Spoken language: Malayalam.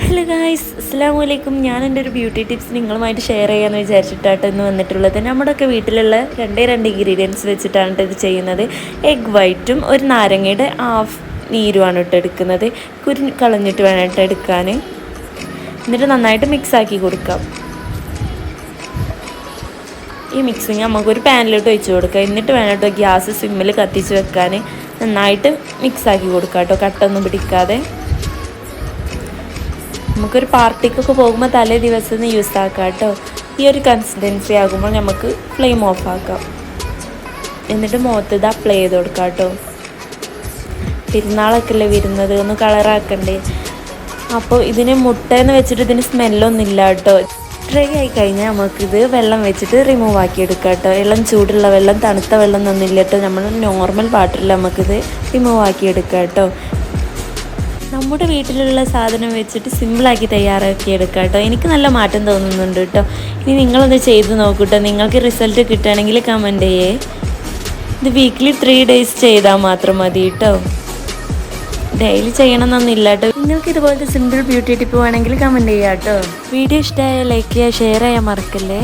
ഹലോ ഗായ്സ് അസ്സാം വലൈക്കും ഞാൻ എന്റെ ഒരു ബ്യൂട്ടി ടിപ്സ് നിങ്ങളുമായിട്ട് ഷെയർ ചെയ്യാമെന്ന് വിചാരിച്ചിട്ടാണ് ഇന്ന് വന്നിട്ടുള്ളത്. നമ്മുടെയൊക്കെ വീട്ടിലുള്ള രണ്ടേ രണ്ട് ഇൻഗ്രീഡിയൻസ് വെച്ചിട്ടാണ് ഇത് ചെയ്യുന്നത്. എഗ് വൈറ്റും ഒരു നാരങ്ങയുടെ ഹാഫ് നീരുമാണ് ഇട്ട് എടുക്കുന്നത്. കുരു കളഞ്ഞിട്ട് വേണം ഇട്ട് എടുക്കാൻ. എന്നിട്ട് നന്നായിട്ട് മിക്സ് ആക്കി കൊടുക്കാം. ഈ മിക്സിങ് നമുക്കൊരു പാനിലോട്ട് ഒഴിച്ച് കൊടുക്കാം. എന്നിട്ട് വേണം കേട്ടോ ഗ്യാസ് സിമ്മിൽ കത്തിച്ച് വെക്കാൻ. നന്നായിട്ട് മിക്സ് ആക്കി കൊടുക്കാം കേട്ടോ. കട്ടൊന്നും പിടിക്കാതെ. നമുക്കൊരു പാർട്ടിക്കൊക്കെ പോകുമ്പോൾ തലേ ദിവസം ഒന്ന് യൂസ് ആക്കാം കേട്ടോ ഈ ഒരു കൺസിസ്റ്റൻസി ആകുമ്പോൾ നമുക്ക് ഫ്ലെയിം ഓഫ് ആക്കാം. എന്നിട്ട് മുഖത്ത് ഇത് അപ്ലൈ ചെയ്ത് കൊടുക്കാം കേട്ടോ പെരുന്നാളൊക്കെ അല്ലേ വരുന്നത്? ഒന്ന് കളറാക്കണ്ടേ അപ്പോൾ ഇതിന് മുട്ടയെന്ന് വെച്ചിട്ട് ഇതിന് സ്മെല്ലൊന്നുമില്ല കേട്ടോ. ഡ്രൈ ആയി കഴിഞ്ഞാൽ നമുക്കിത് വെള്ളം വെച്ചിട്ട് റിമൂവ് ആക്കി എടുക്കാം കേട്ടോ ഇളം ചൂടുള്ള വെള്ളം തണുത്ത വെള്ളം ഒന്നുമില്ല കേട്ടോ. നമ്മൾ നോർമൽ വാട്ടറിൽ നമുക്കിത് റിമൂവ് ആക്കി എടുക്കാം കേട്ടോ നമ്മുടെ വീട്ടിലുള്ള സാധനം വെച്ചിട്ട് സിമ്പിളാക്കി തയ്യാറാക്കി എടുക്കാം കേട്ടോ എനിക്ക് നല്ല മാറ്റം തോന്നുന്നുണ്ട് കേട്ടോ ഇനി നിങ്ങളൊന്ന് ചെയ്ത് നോക്കൂട്ടോ നിങ്ങൾക്ക് റിസൾട്ട് കിട്ടുകയാണെങ്കിൽ കമന്റ് ചെയ്യേ. ഇത് വീക്കിലി ത്രീ ഡേയ്സ് ചെയ്താൽ മാത്രം മതി കേട്ടോ ഡെയിലി ചെയ്യണമെന്നൊന്നുമില്ല കേട്ടോ നിങ്ങൾക്ക് ഇതുപോലത്തെ സിമ്പിൾ ബ്യൂട്ടി ടിപ്പ് വേണമെങ്കിൽ കമന്റ് ചെയ്യാം കേട്ടോ വീഡിയോ ഇഷ്ടമായ ലൈക്ക് ചെയ്യുക ഷെയർ ചെയ്യാൻ മറക്കല്ലേ?